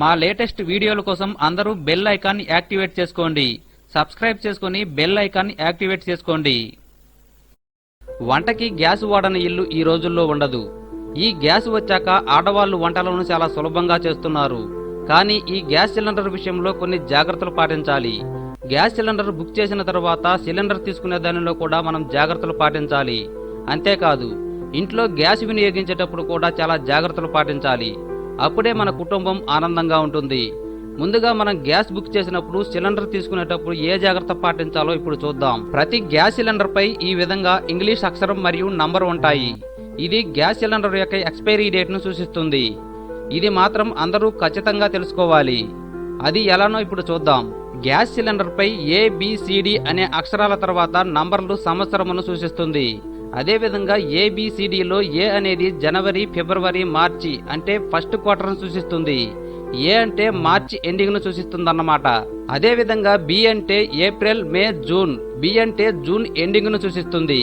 మా లేటెస్ట్ వీడియోల కోసం అందరూ బెల్ ఐకాన్ యాక్టివేట్ చేసుకోండి. సబ్స్క్రైబ్ చేసుకుని బెల్ ఐకాన్ యాక్టివేట్ చేసుకోండి. వంటకి గ్యాస్ వాడని ఇల్లు ఈ రోజుల్లో ఉండదు. ఈ గ్యాస్ వచ్చాక ఆడవాళ్ళు వంటలను చాలా సులభంగా చేస్తున్నారు. కానీ ఈ గ్యాస్ సిలిండర్ విషయంలో కొన్ని జాగ్రత్తలు పాటించాలి. గ్యాస్ సిలిండర్ బుక్ చేసిన తర్వాత సిలిండర్ తీసుకునే దానిలో కూడా మనం జాగ్రత్తలు పాటించాలి. అంతేకాదు ఇంట్లో గ్యాస్ వినియోగించేటప్పుడు కూడా చాలా జాగ్రత్తలు పాటించాలి. అప్పుడే మన కుటుంబం ఆనందంగా ఉంటుంది. ముందుగా మనం గ్యాస్ బుక్ చేసినప్పుడు సిలిండర్ తీసుకునేటప్పుడు ఏ జాగ్రత్త పాటించాలో ఇప్పుడు చూద్దాం. ప్రతి గ్యాస్ సిలిండర్ పై ఈ విధంగా ఇంగ్లీష్ అక్షరం మరియు నంబర్ ఉంటాయి. ఇది గ్యాస్ సిలిండర్ యొక్క ఎక్స్పైరీ డేట్ను సూచిస్తుంది. ఇది మాత్రం అందరూ ఖచ్చితంగా తెలుసుకోవాలి. అది ఎలానో ఇప్పుడు చూద్దాం. గ్యాస్ సిలిండర్ పై ఏబిసిడి అనే అక్షరాల తర్వాత నంబర్లు సంవత్సరమును సూచిస్తుంది. అదేవిధంగా ఏబిసిడిలో ఏ అనేది జనవరి ఫిబ్రవరి మార్చి అంటే ఫస్ట్ క్వార్టర్ను సూచిస్తుంది. ఏ అంటే మార్చి ఎండింగ్ను సూచిస్తుందన్నమాట. అదేవిధంగా బి అంటే ఏప్రిల్ మే జూన్. బి అంటే జూన్ ఎండింగ్ను సూచిస్తుంది.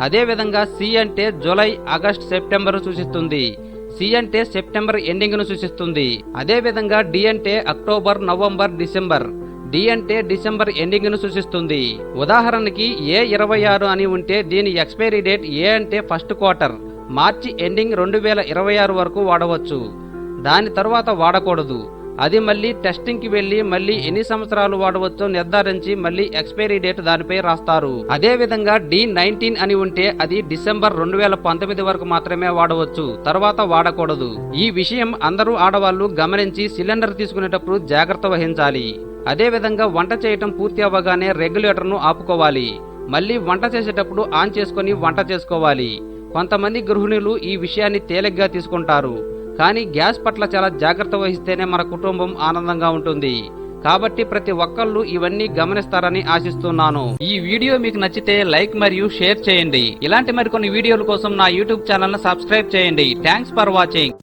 అదేవిధంగా సి అంటే జూలై ఆగస్ట్ సెప్టెంబర్ సూచిస్తుంది. సి అంటే సెప్టెంబర్ ఎండింగ్ను సూచిస్తుంది. అదేవిధంగా డి అంటే అక్టోబర్ నవంబర్ డిసెంబర్. డి అంటే డిసెంబర్ ఎండింగ్ను సూచిస్తుంది. ఉదాహరణకి ఏ ఇరవై ఆరు అని ఉంటే దీని ఎక్స్పైరీ డేట్ ఏ అంటే ఫస్ట్ క్వార్టర్. మార్చి ఎండింగ్ రెండు వేల ఇరవై ఆరు వరకు వాడవచ్చు. దాని తరువాత వాడకూడదు. అది మళ్ళీ టెస్టింగ్కి వెళ్ళి మళ్ళీ ఎన్ని సంవత్సరాలు వాడవచ్చో నిర్ధారించి మళ్ళీ ఎక్స్పైరీ డేట్ దానిపై రాస్తారు. అదే విధంగా డి నైన్టీన్ అని ఉంటే అది డిసెంబర్ రెండు వేల పంతొమ్మిది వరకు మాత్రమే వాడవచ్చు. తర్వాత వాడకూడదు. ఈ విషయం అందరూ ఆడవాళ్ళు గమనించి సిలిండర్ తీసుకునేటప్పుడు జాగ్రత్త వహించాలి. అదేవిధంగా వంట చేయటం పూర్తి అవ్వగానే రెగ్యులేటర్ను ఆపుకోవాలి. మళ్ళీ వంట చేసేటప్పుడు ఆన్ చేసుకుని వంట చేసుకోవాలి. కొంతమంది గృహిణులు ఈ విషయాన్ని తేలిగ్గా తీసుకుంటారు. కానీ గ్యాస్ పట్ల చాలా జాగ్రత్త వహిస్తేనే మన కుటుంబం ఆనందంగా ఉంటుంది. కాబట్టి ప్రతి ఒక్కళ్ళు ఇవన్నీ గమనిస్తారని ఆశిస్తున్నాను. ఈ వీడియో మీకు నచ్చితే లైక్ మరియు షేర్ చేయండి. ఇలాంటి మరికొన్ని వీడియోల కోసం నా యూట్యూబ్ ఛానల్ సబ్స్క్రైబ్ చేయండి. Thanks for watching.